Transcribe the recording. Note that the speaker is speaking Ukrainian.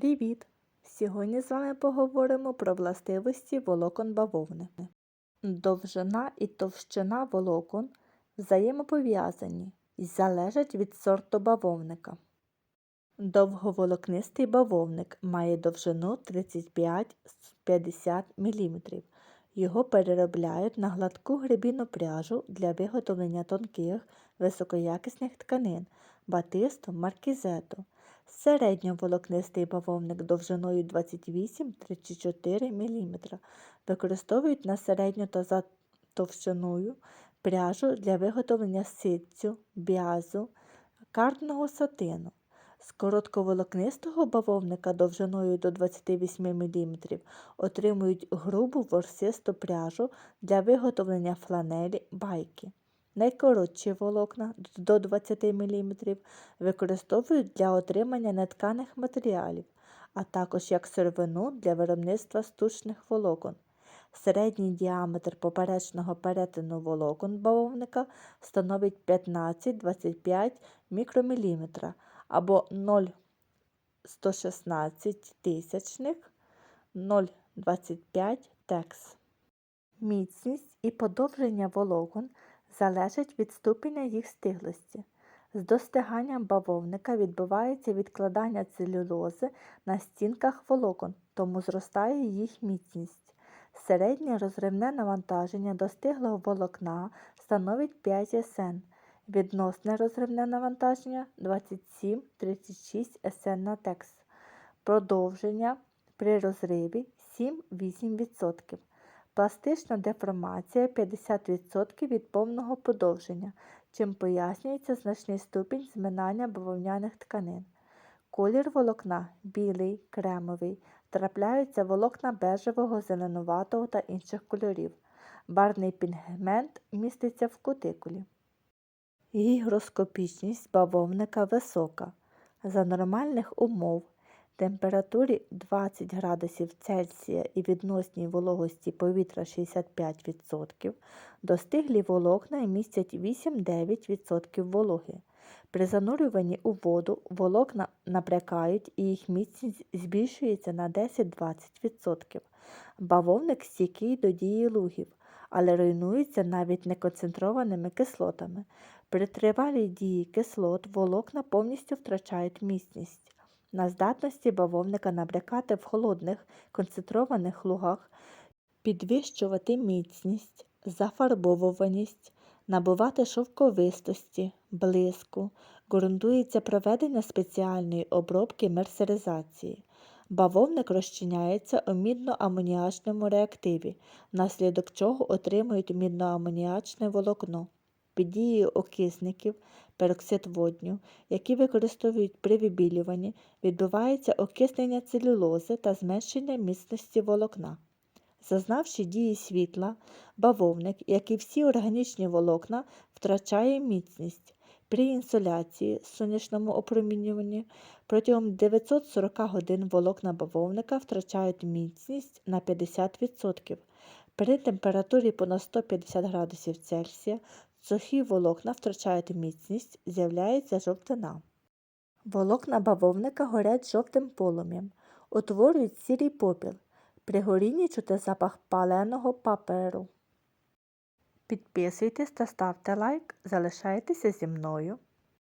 Привіт! Сьогодні з вами поговоримо про властивості волокон бавовни. Довжина і товщина волокон взаємопов'язані і залежать від сорту бавовника. Довговолокнистий бавовник має довжину 35-50 мм. Його переробляють на гладку гребінну пряжу для виготовлення тонких, високоякісних тканин, батисту, маркізету. Середньоволокнистий бавовник довжиною 28-34 мм використовують на середню та за товщиною пряжу для виготовлення ситцю, бязу, картного сатину. З коротковолокнистого бавовника довжиною до 28 мм отримують грубу ворсисту пряжу для виготовлення фланелі байки. Найкоротші волокна до 20 мм використовують для отримання нетканих матеріалів, а також як сировину для виробництва штучних волокон. Середній діаметр поперечного перетину волокон бавовника становить 15-25 мікроміліметра або 0,116 тисячних 0,25 текс. Міцність і подовження волокон залежить від ступеня їх стиглості. З достиганням бавовника відбувається відкладання целюлози на стінках волокон, тому зростає їх міцність. Середнє розривне навантаження достиглого волокна становить 5 СН, відносне розривне навантаження 27-36 СН на текс. Продовження при розриві 7-8%. Пластична деформація 50% від повного подовження, чим пояснюється значний ступінь зминання бавовняних тканин. Колір волокна білий, кремовий, трапляються волокна бежевого, зеленуватого та інших кольорів. Барний пігмент міститься в кутикулі. Гігроскопічність бавовника висока. За нормальних умов температурі 20 градусів Цельсія і відносній вологості повітря 65%, достиглі волокна містять 8-9% вологи. При занурюванні у воду волокна набрякають і їх міцність збільшується на 10-20%. Бавовник стійкий до дії лугів, але руйнується навіть неконцентрованими кислотами. При тривалій дії кислот волокна повністю втрачають міцність. На здатності бавовника набрякати в холодних концентрованих лугах, підвищувати міцність, зафарбовуваність, набувати шовковистості, блиску, ґрунтується проведення спеціальної обробки мерсеризації. Бавовник розчиняється у мідно-амоніачному реактиві, внаслідок чого отримують мідно-амоніачне волокно. Під дією окисників, пероксид водню, які використовують при вибілюванні, відбувається окиснення целюлози та зменшення міцності волокна. Зазнавши дії світла, бавовник, як і всі органічні волокна, втрачає міцність. При інсоляції, сонячному опромінюванні протягом 940 годин волокна бавовника втрачають міцність на 50%. При температурі понад 150 градусів Цельсія сухі волокна втрачають міцність, з'являється жовтина. Волокна бавовника горять жовтим полум'ям, утворюють сірий попіл. При горінні чути запах паленого паперу. Підписуйтесь та ставте лайк, залишайтеся зі мною.